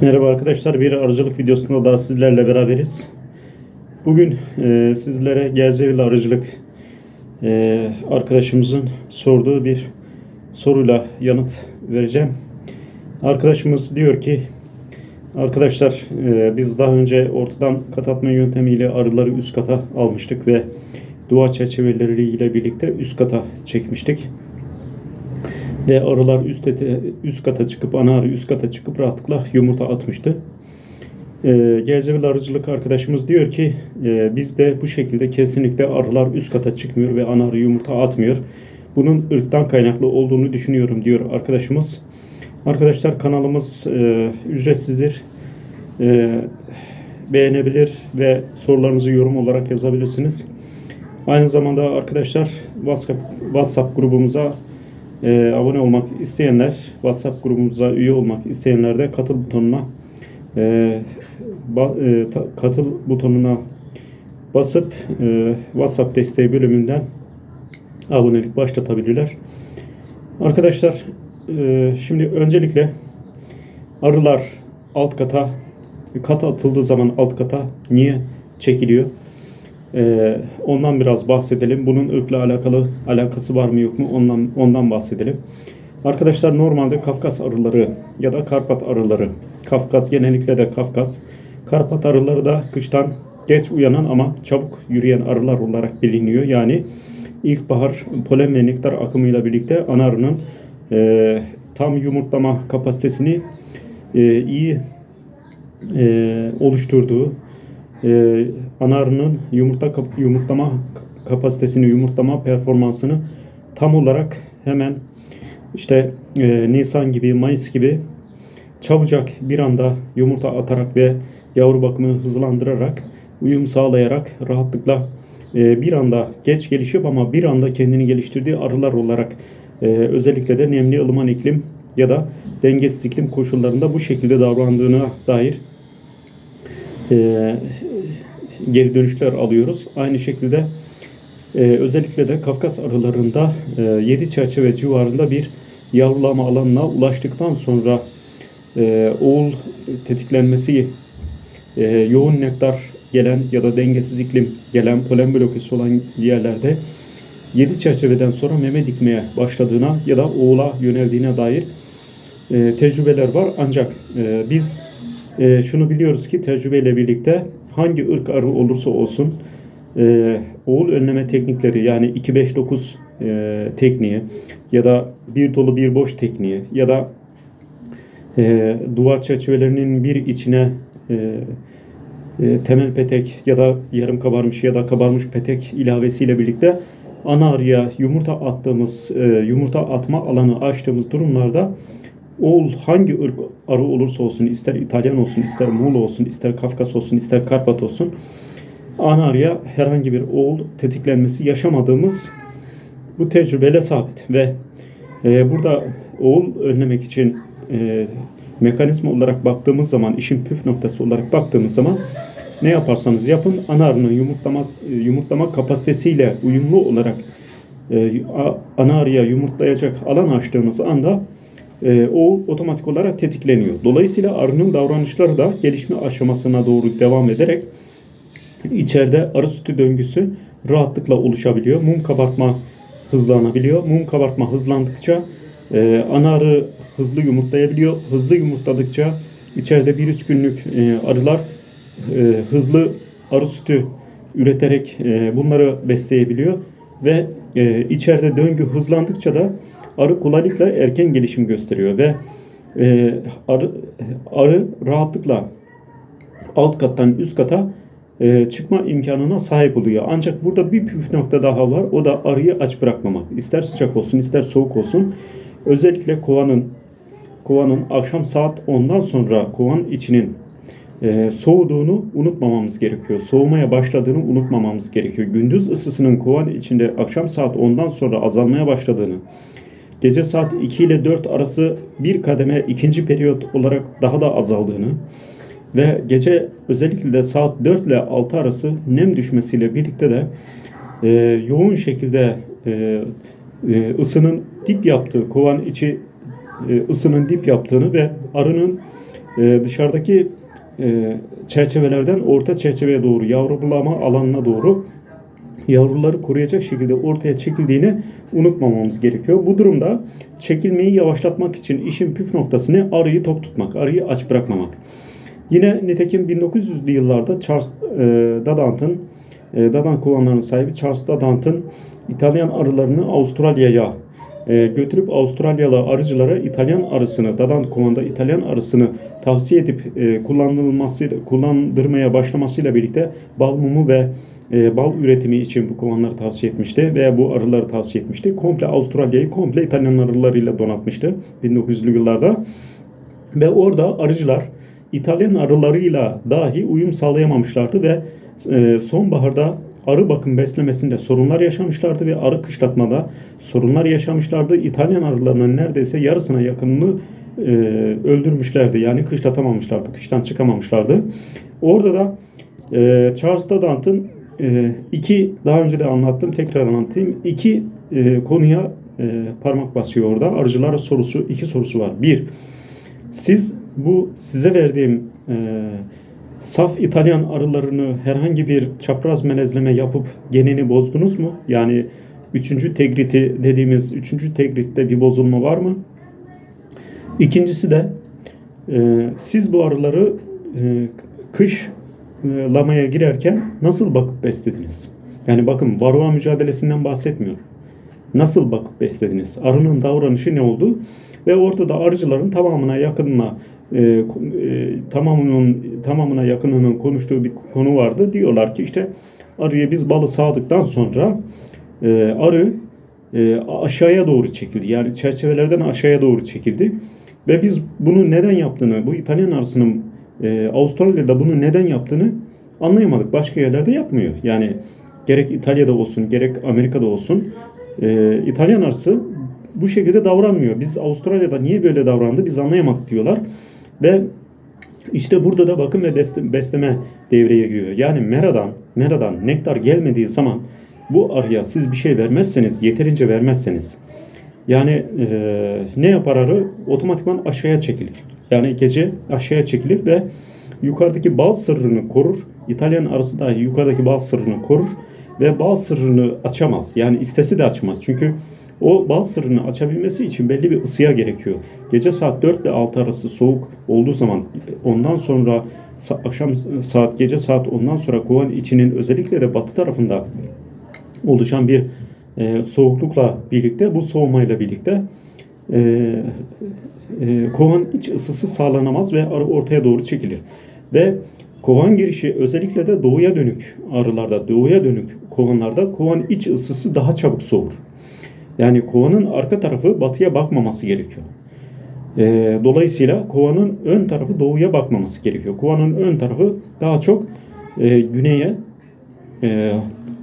Merhaba arkadaşlar, bir arıcılık videosunda daha sizlerle beraberiz. Bugün e, sizlere Gerzevil Arıcılık e, arkadaşımızın sorduğu bir soruyla yanıt vereceğim. Arkadaşımız diyor ki, arkadaşlar e, biz daha önce ortadan kat atma yöntemiyle arıları üst kata almıştık ve duvar çerçeveleriyle birlikte üst kata çekmiştik ve arılar üst, ete, üst kata çıkıp ana arı üst kata çıkıp rahatlıkla yumurta atmıştı. E, Gerzevil arıcılık arkadaşımız diyor ki e, bizde bu şekilde kesinlikle arılar üst kata çıkmıyor ve ana arı yumurta atmıyor. Bunun ırktan kaynaklı olduğunu düşünüyorum diyor arkadaşımız. Arkadaşlar kanalımız e, ücretsizdir. E, beğenebilir ve sorularınızı yorum olarak yazabilirsiniz. Aynı zamanda arkadaşlar WhatsApp, WhatsApp grubumuza e, abone olmak isteyenler, WhatsApp grubumuza üye olmak isteyenler de katıl butonuna e, ba, e, ta, katıl butonuna basıp e, WhatsApp desteği bölümünden abonelik başlatabilirler. Arkadaşlar e, şimdi öncelikle arılar alt kata kat atıldığı zaman alt kata niye çekiliyor? Ee, ondan biraz bahsedelim. Bunun ırkla alakalı alakası var mı yok mu ondan ondan bahsedelim. Arkadaşlar normalde Kafkas arıları ya da Karpat arıları, Kafkas genellikle de Kafkas, Karpat arıları da kıştan geç uyanan ama çabuk yürüyen arılar olarak biliniyor. Yani ilkbahar polen ve nektar akımıyla birlikte ana arının e, tam yumurtlama kapasitesini e, iyi e, oluşturduğu e, ana arının yumurta yumurtlama kapasitesini, yumurtlama performansını tam olarak hemen işte e, Nisan gibi, Mayıs gibi çabucak bir anda yumurta atarak ve yavru bakımını hızlandırarak, uyum sağlayarak rahatlıkla e, bir anda geç gelişip ama bir anda kendini geliştirdiği arılar olarak e, özellikle de nemli ılıman iklim ya da dengesiz iklim koşullarında bu şekilde davrandığına dair e, geri dönüşler alıyoruz. Aynı şekilde e, özellikle de Kafkas arılarında e, 7 çerçeve civarında bir yavrulama alanına ulaştıktan sonra e, oğul tetiklenmesi e, yoğun nektar gelen ya da dengesiz iklim gelen polen blokesi olan yerlerde 7 çerçeveden sonra meme dikmeye başladığına ya da oğula yöneldiğine dair e, tecrübeler var. Ancak e, biz e, şunu biliyoruz ki tecrübeyle birlikte hangi ırk arı olursa olsun e, oğul önleme teknikleri yani 2-5-9 e, tekniği ya da bir dolu bir boş tekniği ya da e, duvar çerçevelerinin bir içine e, e, temel petek ya da yarım kabarmış ya da kabarmış petek ilavesiyle birlikte ana arıya yumurta attığımız e, yumurta atma alanı açtığımız durumlarda oğul hangi ırk arı olursa olsun, ister İtalyan olsun, ister Muğla olsun, ister Kafkas olsun, ister Karpat olsun, ana arıya herhangi bir oğul tetiklenmesi yaşamadığımız bu tecrübeyle sabit. Ve e, burada oğul önlemek için e, mekanizma olarak baktığımız zaman, işin püf noktası olarak baktığımız zaman ne yaparsanız yapın ana arının yumurtlama, yumurtlama kapasitesiyle uyumlu olarak e, ana arıya yumurtlayacak alan açtığımız anda e, o otomatik olarak tetikleniyor. Dolayısıyla arının davranışları da gelişme aşamasına doğru devam ederek içeride arı sütü döngüsü rahatlıkla oluşabiliyor. Mum kabartma hızlanabiliyor. Mum kabartma hızlandıkça e, ana arı hızlı yumurtlayabiliyor. Hızlı yumurtladıkça içeride 1-3 günlük e, arılar e, hızlı arı sütü üreterek e, bunları besleyebiliyor ve e, içeride döngü hızlandıkça da arı kolaylıkla erken gelişim gösteriyor ve e, arı, arı rahatlıkla alt kattan üst kata e, çıkma imkanına sahip oluyor. Ancak burada bir püf nokta daha var. O da arıyı aç bırakmamak. İster sıcak olsun ister soğuk olsun. Özellikle kovanın kovanın akşam saat 10'dan sonra kovanın içinin e, soğuduğunu unutmamamız gerekiyor. Soğumaya başladığını unutmamamız gerekiyor. Gündüz ısısının kovan içinde akşam saat 10'dan sonra azalmaya başladığını, gece saat 2 ile 4 arası bir kademe ikinci periyot olarak daha da azaldığını ve gece özellikle de saat 4 ile 6 arası nem düşmesiyle birlikte de e, yoğun şekilde e, e, ısının dip yaptığı, kovan içi e, ısının dip yaptığını ve arının e, dışarıdaki e, çerçevelerden orta çerçeveye doğru yavrulama alanına doğru yavruları koruyacak şekilde ortaya çekildiğini unutmamamız gerekiyor. Bu durumda çekilmeyi yavaşlatmak için işin püf noktası ne? Arıyı tok tutmak, arıyı aç bırakmamak. Yine nitekim 1900'lü yıllarda Charles e, Dadant'ın e, Dadant kovanlarının sahibi Charles Dadant'ın İtalyan arılarını Avustralya'ya e, götürüp Avustralyalı arıcılara İtalyan arısını, Dadant kovanda İtalyan arısını tavsiye edip e, kullanılması, kullandırmaya başlamasıyla birlikte bal mumu ve e, bal üretimi için bu kovanları tavsiye etmişti veya bu arıları tavsiye etmişti. Komple Avustralya'yı komple İtalyan arılarıyla donatmıştı 1900'lü yıllarda. Ve orada arıcılar İtalyan arılarıyla dahi uyum sağlayamamışlardı ve e, sonbaharda arı bakım beslemesinde sorunlar yaşamışlardı ve arı kışlatmada sorunlar yaşamışlardı. İtalyan arılarının neredeyse yarısına yakınını e, öldürmüşlerdi. Yani kışlatamamışlardı, kıştan çıkamamışlardı. Orada da e, Charles Dadant'ın e, iki, daha önce de anlattım, tekrar anlatayım. iki e, konuya e, parmak basıyor orada. Arıcılara sorusu, iki sorusu var. Bir, siz bu size verdiğim e, saf İtalyan arılarını herhangi bir çapraz melezleme yapıp genini bozdunuz mu? Yani üçüncü tegriti dediğimiz üçüncü tegritte bir bozulma var mı? İkincisi de e, siz bu arıları e, kış lamaya girerken nasıl bakıp beslediniz? Yani bakın varroa mücadelesinden bahsetmiyorum. Nasıl bakıp beslediniz? Arının davranışı ne oldu? Ve ortada arıcıların tamamına yakınına e, e, tamamının tamamına yakınının konuştuğu bir konu vardı. Diyorlar ki işte arıya biz balı sağdıktan sonra e, arı e, aşağıya doğru çekildi. Yani çerçevelerden aşağıya doğru çekildi. Ve biz bunu neden yaptığını, bu İtalyan arısının e, Avustralya'da bunu neden yaptığını anlayamadık. Başka yerlerde yapmıyor. Yani gerek İtalya'da olsun, gerek Amerika'da olsun e, İtalyan arısı bu şekilde davranmıyor. Biz Avustralya'da niye böyle davrandı biz anlayamadık diyorlar. Ve işte burada da bakım ve besleme devreye giriyor. Yani meradan, meradan nektar gelmediği zaman bu arıya siz bir şey vermezseniz, yeterince vermezseniz yani e, ne yapar arı? Otomatikman aşağıya çekilir. Yani gece aşağıya çekilir ve yukarıdaki bal sırrını korur. İtalyan arısı dahi yukarıdaki bal sırrını korur ve bal sırrını açamaz. Yani istesi de açmaz. Çünkü o bal sırrını açabilmesi için belli bir ısıya gerekiyor. Gece saat 4 ile 6 arası soğuk olduğu zaman ondan sonra akşam saat gece saat ondan sonra kovan içinin özellikle de batı tarafında oluşan bir e, soğuklukla birlikte bu soğumayla birlikte e, e, kovan iç ısısı sağlanamaz ve arı ortaya doğru çekilir. Ve kovan girişi özellikle de doğuya dönük arılarda, doğuya dönük kovanlarda kovan iç ısısı daha çabuk soğur. Yani kovanın arka tarafı batıya bakmaması gerekiyor. E, dolayısıyla kovanın ön tarafı doğuya bakmaması gerekiyor. Kovanın ön tarafı daha çok e, güneye e,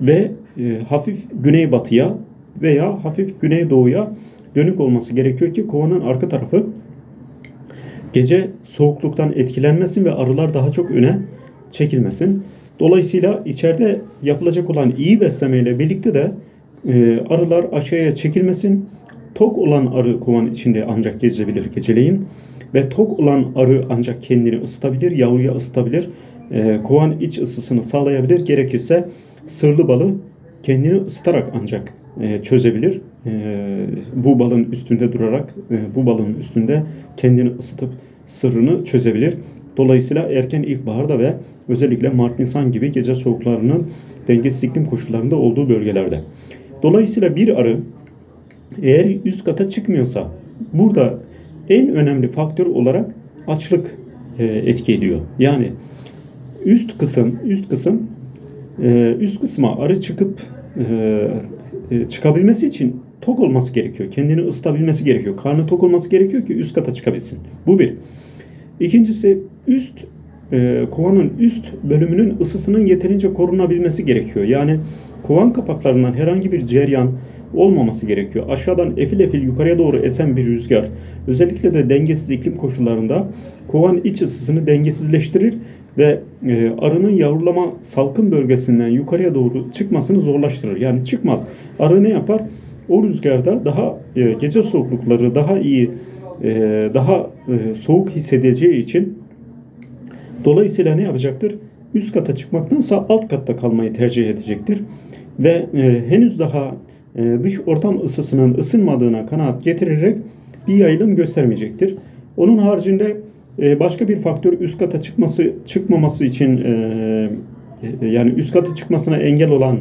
ve e, hafif güneybatıya veya hafif güneydoğuya dönük olması gerekiyor ki kovanın arka tarafı gece soğukluktan etkilenmesin ve arılar daha çok öne çekilmesin. Dolayısıyla içeride yapılacak olan iyi beslemeyle birlikte de e, arılar aşağıya çekilmesin. Tok olan arı kovan içinde ancak gezebilir geceleyin. Ve tok olan arı ancak kendini ısıtabilir, yavruya ısıtabilir. E, kovan iç ısısını sağlayabilir. Gerekirse sırlı balı kendini ısıtarak ancak e, çözebilir. E, bu balın üstünde durarak, e, bu balın üstünde kendini ısıtıp sırrını çözebilir. Dolayısıyla erken ilkbaharda ve özellikle Mart-Nisan gibi gece soğuklarının dengesiz iklim koşullarında olduğu bölgelerde. Dolayısıyla bir arı eğer üst kata çıkmıyorsa burada en önemli faktör olarak açlık e, etki ediyor. Yani üst kısım üst kısım e, üst kısma arı çıkıp e, çıkabilmesi için tok olması gerekiyor. Kendini ısıtabilmesi gerekiyor. Karnı tok olması gerekiyor ki üst kata çıkabilsin. Bu bir. İkincisi üst e, kovanın üst bölümünün ısısının yeterince korunabilmesi gerekiyor. Yani kovan kapaklarından herhangi bir ceryan olmaması gerekiyor. Aşağıdan efil efil yukarıya doğru esen bir rüzgar özellikle de dengesiz iklim koşullarında kovan iç ısısını dengesizleştirir ve e, arının yavrulama salkım bölgesinden yukarıya doğru çıkmasını zorlaştırır. Yani çıkmaz. Arı ne yapar? O rüzgarda daha e, gece soğuklukları daha iyi, e, daha e, soğuk hissedeceği için Dolayısıyla ne yapacaktır? Üst kata çıkmaktansa alt katta kalmayı tercih edecektir. Ve e, henüz daha e, dış ortam ısısının ısınmadığına kanaat getirerek bir yayılım göstermeyecektir. Onun haricinde e, başka bir faktör üst kata çıkması çıkmaması için e, e, yani üst kata çıkmasına engel olan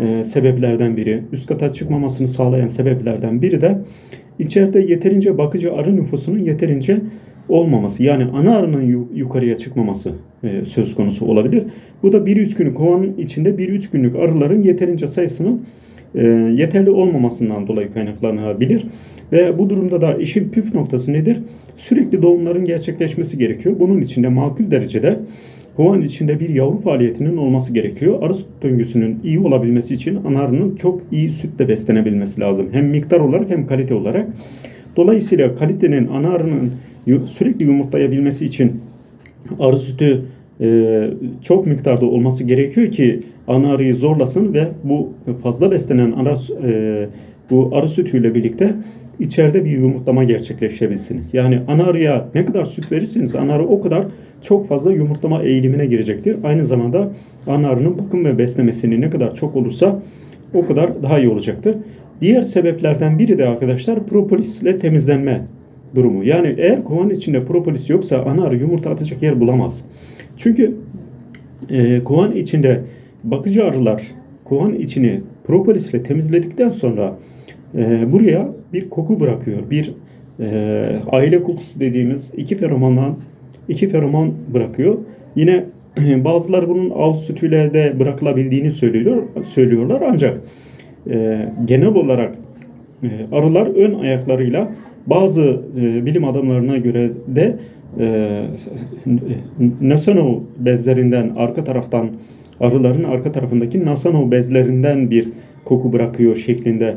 e, sebeplerden biri, üst kata çıkmamasını sağlayan sebeplerden biri de içeride yeterince bakıcı arı nüfusunun yeterince olmaması. Yani ana arının yu- yukarıya çıkmaması e, söz konusu olabilir. Bu da 1-3 günlük kovanın içinde 1-3 günlük arıların yeterince sayısının e, yeterli olmamasından dolayı kaynaklanabilir. Ve bu durumda da işin püf noktası nedir? Sürekli doğumların gerçekleşmesi gerekiyor. Bunun için de makul derecede kovan içinde bir yavru faaliyetinin olması gerekiyor. Arı süt döngüsünün iyi olabilmesi için ana arının çok iyi sütle beslenebilmesi lazım. Hem miktar olarak hem kalite olarak. Dolayısıyla kalitenin ana arının yu- sürekli yumurtlayabilmesi için arı sütü e, çok miktarda olması gerekiyor ki ana arıyı zorlasın ve bu fazla beslenen ana, e, bu arı sütüyle birlikte içeride bir yumurtlama gerçekleşebilsin. Yani ana arıya ne kadar süt verirseniz ana arı o kadar çok fazla yumurtlama eğilimine girecektir. Aynı zamanda ana arının bakım ve beslemesini ne kadar çok olursa o kadar daha iyi olacaktır. Diğer sebeplerden biri de arkadaşlar propolisle temizlenme durumu. Yani eğer kovanın içinde propolis yoksa ana arı yumurta atacak yer bulamaz. Çünkü e, kovan içinde bakıcı arılar kovan içini propolisle temizledikten sonra e, buraya bir koku bırakıyor. Bir e, aile kokusu dediğimiz iki feromondan iki feromon bırakıyor. Yine bazıları bunun av sütüyle de bırakılabildiğini söylüyor, söylüyorlar ancak e, genel olarak e, arılar ön ayaklarıyla bazı e, bilim adamlarına göre de e, Nasano bezlerinden arka taraftan arıların arka tarafındaki Nasano bezlerinden bir koku bırakıyor şeklinde e,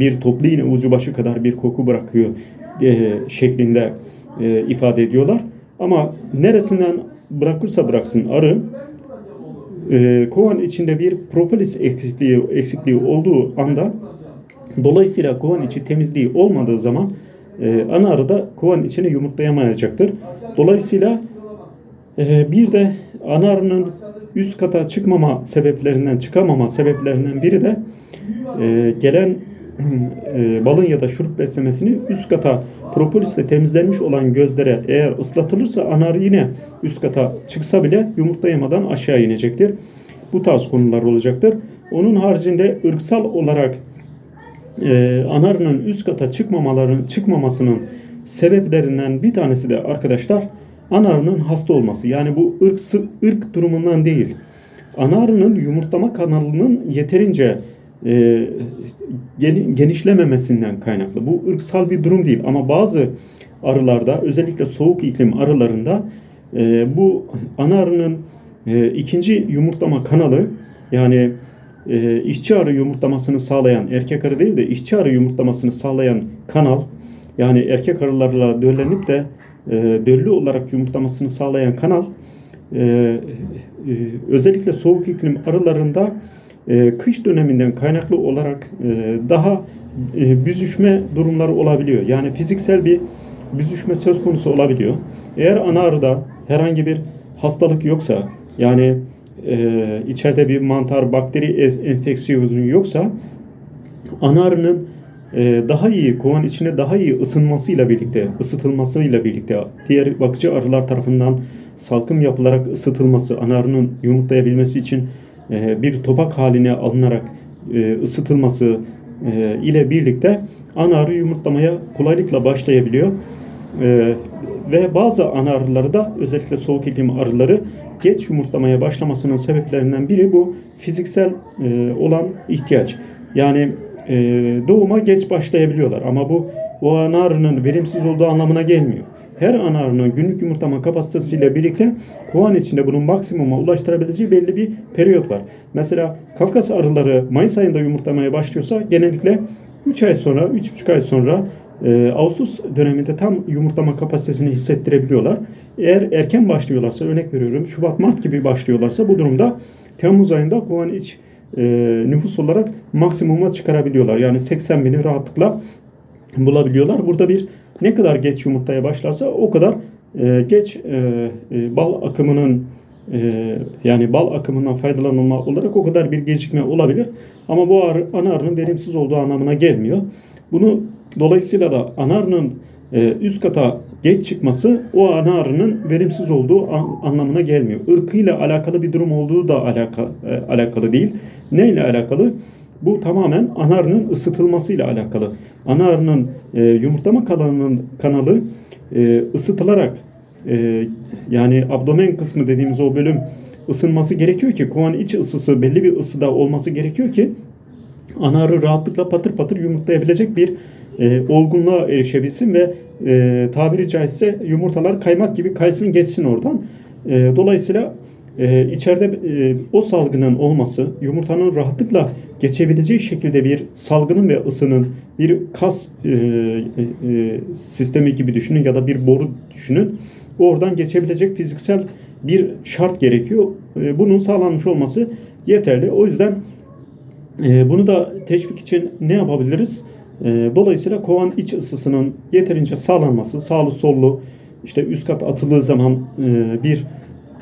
bir toplu iğne ucu başı kadar bir koku bırakıyor e, şeklinde e, ifade ediyorlar. Ama neresinden bırakırsa bıraksın arı e, kovan içinde bir propolis eksikliği eksikliği olduğu anda dolayısıyla kovan içi temizliği olmadığı zaman e, ana arı da kovan içine yumurtlayamayacaktır. Dolayısıyla e, bir de ana arının üst kata çıkmama sebeplerinden çıkamama sebeplerinden biri de e, gelen e, balın ya da şurup beslemesini üst kata propolisle temizlenmiş olan gözlere eğer ıslatılırsa ana arı yine üst kata çıksa bile yumurtlayamadan aşağı inecektir. Bu tarz konular olacaktır. Onun haricinde ırksal olarak e, anarının üst kata çıkmamaların çıkmamasının sebeplerinden bir tanesi de arkadaşlar anarının hasta olması. Yani bu ırksı, ırk durumundan değil. Anarının yumurtlama kanalının yeterince e, geni- genişlememesinden kaynaklı. Bu ırksal bir durum değil ama bazı arılarda özellikle soğuk iklim arılarında e, bu ana arının e, ikinci yumurtlama kanalı yani işçi arı yumurtlamasını sağlayan erkek arı değil de işçi arı yumurtlamasını sağlayan kanal yani erkek arılarla döllenip de döllü olarak yumurtlamasını sağlayan kanal özellikle soğuk iklim arılarında e, kış döneminden kaynaklı olarak e, daha e, büzüşme durumları olabiliyor. Yani fiziksel bir büzüşme söz konusu olabiliyor. Eğer ana arıda herhangi bir hastalık yoksa yani e, içeride bir mantar, bakteri enfeksiyonu yoksa ana arının daha iyi kovan içine daha iyi ısınmasıyla birlikte, ısıtılmasıyla birlikte diğer bakıcı arılar tarafından salkım yapılarak ısıtılması, ana arının yumurtlayabilmesi için e, bir topak haline alınarak e, ısıtılması e, ile birlikte ana arı yumurtlamaya kolaylıkla başlayabiliyor. Ve bazı ana arıları da özellikle soğuk iklim arıları geç yumurtlamaya başlamasının sebeplerinden biri bu fiziksel olan ihtiyaç. Yani doğuma geç başlayabiliyorlar ama bu o ana arının verimsiz olduğu anlamına gelmiyor. Her ana arının günlük yumurtlama kapasitesiyle birlikte kovan içinde bunun maksimuma ulaştırabileceği belli bir periyot var. Mesela Kafkas arıları Mayıs ayında yumurtlamaya başlıyorsa genellikle 3 ay sonra, 3,5 ay sonra e, Ağustos döneminde tam yumurtlama kapasitesini hissettirebiliyorlar. Eğer erken başlıyorlarsa, örnek veriyorum Şubat, Mart gibi başlıyorlarsa bu durumda Temmuz ayında kovan iç e, nüfus olarak maksimuma çıkarabiliyorlar. Yani 80 bini rahatlıkla bulabiliyorlar. Burada bir ne kadar geç yumurtaya başlarsa o kadar e, geç e, e, bal akımının e, yani bal akımından faydalanılma olarak o kadar bir gecikme olabilir. Ama bu arı, ana arının verimsiz olduğu anlamına gelmiyor. Bunu dolayısıyla da ana arının e, üst kata geç çıkması o ana arının verimsiz olduğu an- anlamına gelmiyor. Irkıyla alakalı bir durum olduğu da alaka, e, alakalı değil. Neyle alakalı? Bu tamamen ana arının ısıtılmasıyla alakalı. Ana arının e, yumurtlama kanalının kanalı e, ısıtılarak e, yani abdomen kısmı dediğimiz o bölüm ısınması gerekiyor ki kovan iç ısısı belli bir ısıda olması gerekiyor ki ana arı rahatlıkla patır patır yumurtlayabilecek bir e, olgunluğa erişebilsin ve e, tabiri caizse yumurtalar kaymak gibi kaysın geçsin oradan. E, dolayısıyla e, içeride e, o salgının olması, yumurtanın rahatlıkla geçebileceği şekilde bir salgının ve ısının bir kas e, e, e, sistemi gibi düşünün ya da bir boru düşünün. Oradan geçebilecek fiziksel bir şart gerekiyor. E, bunun sağlanmış olması yeterli. O yüzden e, bunu da teşvik için ne yapabiliriz? E, dolayısıyla kovan iç ısısının yeterince sağlanması, sağlı sollu işte üst kat atıldığı zaman e, bir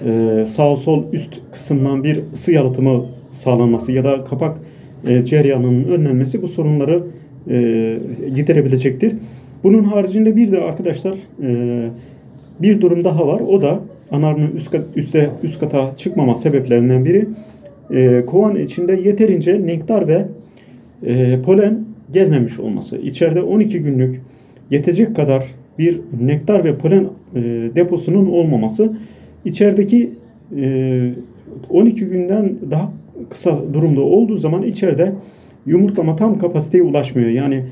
e, sağ sol üst kısımdan bir ısı yalıtımı sağlanması ya da kapak e, cereyanının önlenmesi bu sorunları e, giderebilecektir. Bunun haricinde bir de arkadaşlar e, bir durum daha var. O da anarının üst, kat, üste, üst kata çıkmama sebeplerinden biri e, kovan içinde yeterince nektar ve e, polen gelmemiş olması. İçeride 12 günlük yetecek kadar bir nektar ve polen e, deposunun olmaması. İçerideki e, 12 günden daha kısa durumda olduğu zaman içeride yumurtlama tam kapasiteye ulaşmıyor. Yani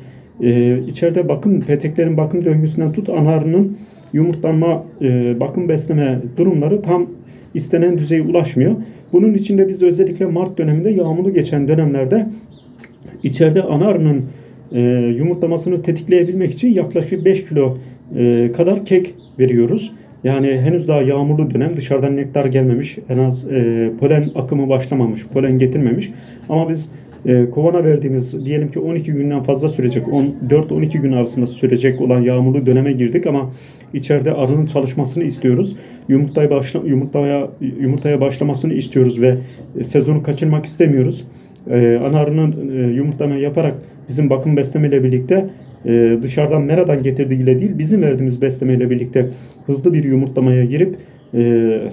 e, içeride bakım peteklerin bakım döngüsünden tut anarının yumurtlanma e, bakım besleme durumları tam istenen düzeye ulaşmıyor. Bunun için de biz özellikle Mart döneminde yağmurlu geçen dönemlerde içeride ana arının e, yumurtlamasını tetikleyebilmek için yaklaşık 5 kilo e, kadar kek veriyoruz. Yani henüz daha yağmurlu dönem dışarıdan nektar gelmemiş en az e, polen akımı başlamamış polen getirmemiş ama biz e, kovana verdiğimiz diyelim ki 12 günden fazla sürecek 4-12 gün arasında sürecek olan yağmurlu döneme girdik ama içeride arının çalışmasını istiyoruz. Yumurtaya başla yumurtaya yumurtaya başlamasını istiyoruz ve e, sezonu kaçırmak istemiyoruz. E, ana arının e, yumurtlama yaparak bizim bakım beslemeyle birlikte e, dışarıdan meradan getirdiğiyle değil bizim verdiğimiz beslemeyle birlikte hızlı bir yumurtlamaya girip e, e,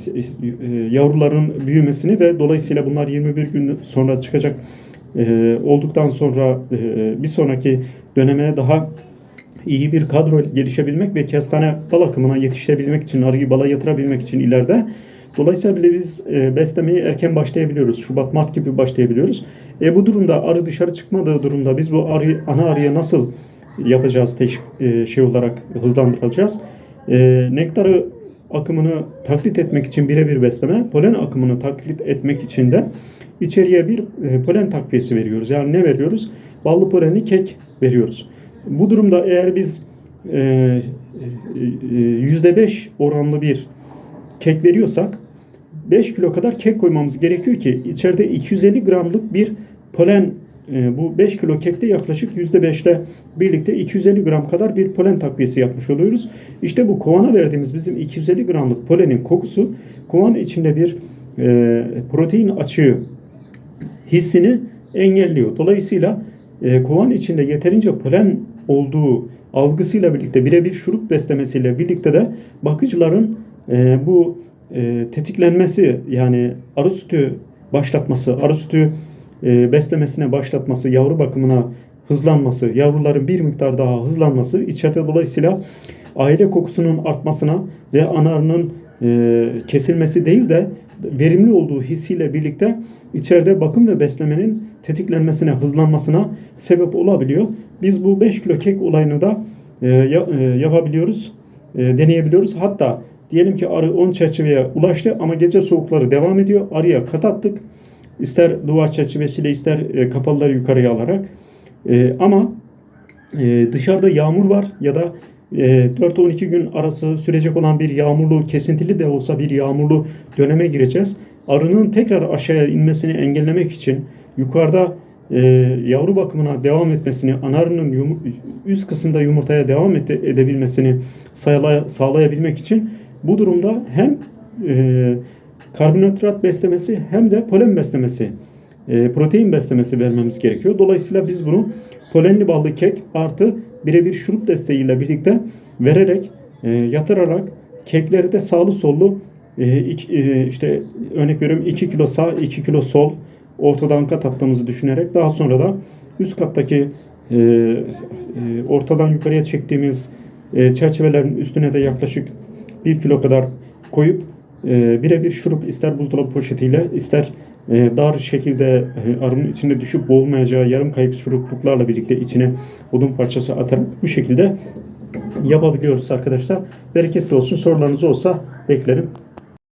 yavruların büyümesini ve dolayısıyla bunlar 21 gün sonra çıkacak e, olduktan sonra e, bir sonraki döneme daha iyi bir kadro gelişebilmek ve kestane bal akımına yetişebilmek için, arıyı bala yatırabilmek için ileride Dolayısıyla bile biz e, beslemeye erken başlayabiliyoruz. Şubat, Mart gibi başlayabiliyoruz. E, bu durumda arı dışarı çıkmadığı durumda biz bu arı, ana arıya nasıl yapacağız, teş, e, şey olarak hızlandıracağız? E, nektarı akımını taklit etmek için birebir besleme, polen akımını taklit etmek için de içeriye bir e, polen takviyesi veriyoruz. Yani ne veriyoruz? Ballı polenli kek veriyoruz. Bu durumda eğer biz e, e, %5 oranlı bir kek veriyorsak 5 kilo kadar kek koymamız gerekiyor ki içeride 250 gramlık bir polen bu 5 kilo kekte yaklaşık %5 ile birlikte 250 gram kadar bir polen takviyesi yapmış oluyoruz. İşte bu kovana verdiğimiz bizim 250 gramlık polenin kokusu kovan içinde bir e, protein açığı hissini engelliyor. Dolayısıyla e, kovan içinde yeterince polen olduğu algısıyla birlikte birebir şurup beslemesiyle birlikte de bakıcıların e, bu e, tetiklenmesi yani arı sütü başlatması, arı sütü e, beslemesine başlatması, yavru bakımına hızlanması, yavruların bir miktar daha hızlanması içeride dolayısıyla aile kokusunun artmasına ve anarının e, kesilmesi değil de verimli olduğu hissiyle birlikte içeride bakım ve beslemenin tetiklenmesine, hızlanmasına sebep olabiliyor. Biz bu 5 kilo kek olayını da e, ya, yapabiliyoruz, deneyebiliyoruz. Hatta diyelim ki arı 10 çerçeveye ulaştı ama gece soğukları devam ediyor. Arıya kat attık. İster duvar çerçevesiyle ister e, kapalıları yukarıya alarak. E, ama e, dışarıda yağmur var ya da e, 4-12 gün arası sürecek olan bir yağmurlu, kesintili de olsa bir yağmurlu döneme gireceğiz. Arının tekrar aşağıya inmesini engellemek için yukarıda e, yavru bakımına devam etmesini, anarının üst kısımda yumurtaya devam ede, edebilmesini sağlay, sağlayabilmek için Bu durumda hem e, karbonhidrat beslemesi hem de polen beslemesi, e, protein beslemesi vermemiz gerekiyor. Dolayısıyla biz bunu polenli ballı kek artı birebir şurup desteğiyle birlikte vererek, e, yatırarak kekleri de sağlı sollu e, e, işte örnek veriyorum 2 kilo sağ 2 kilo sol ortadan kat attığımızı düşünerek daha sonra da üst kattaki e, e, ortadan yukarıya çektiğimiz e, çerçevelerin üstüne de yaklaşık 1 kilo kadar koyup e, birebir şurup ister buzdolabı poşetiyle ister e, dar şekilde e, arının içinde düşüp boğulmayacağı yarım kayık şurupluklarla birlikte içine odun parçası atarak bu şekilde yapabiliyoruz arkadaşlar. Bereketli olsun. Sorularınız olsa beklerim.